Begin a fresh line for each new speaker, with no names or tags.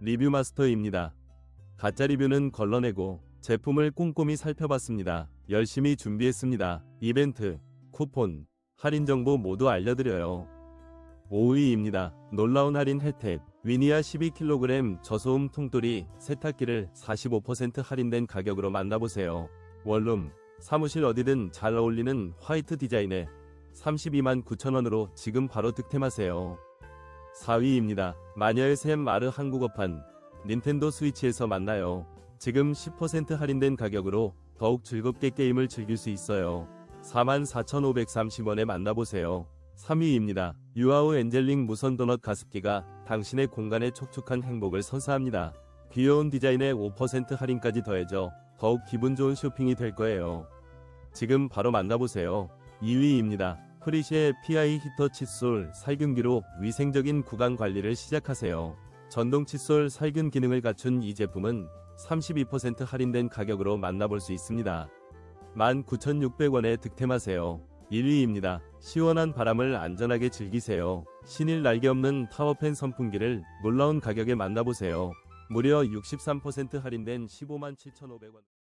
리뷰 마스터입니다. 가짜 리뷰는 걸러내고 제품을 꼼꼼히 살펴봤습니다. 열심히 준비했습니다. 이벤트, 쿠폰, 할인 정보 모두 알려드려요. 5위입니다. 놀라운 할인 혜택. 위니아 12kg 저소음 통돌이 세탁기를 45% 할인된 가격으로 만나보세요. 원룸, 사무실 어디든 잘 어울리는 화이트 디자인에 32만 9천원으로 지금 바로 득템하세요. 4위입니다. 마녀의 샘 마르 한국어판 닌텐도 스위치에서 만나요. 지금 10% 할인된 가격으로 더욱 즐겁게 게임을 즐길 수 있어요. 44,530원에 만나보세요. 3위입니다. 유아우 엔젤링 무선 도넛 가습기가 당신의 공간에 촉촉한 행복을 선사합니다. 귀여운 디자인에 5% 할인까지 더해져 더욱 기분 좋은 쇼핑이 될 거예요. 지금 바로 만나보세요. 2위입니다. 프리시의 PI 히터 칫솔 살균기로 위생적인 구강 관리를 시작하세요. 전동 칫솔 살균 기능을 갖춘 이 제품은 32% 할인된 가격으로 만나볼 수 있습니다. 19,600원에 득템하세요. 1위입니다. 시원한 바람을 안전하게 즐기세요. 신일 날개 없는 타워팬 선풍기를 놀라운 가격에 만나보세요. 무려 63% 할인된 15만 7,500원.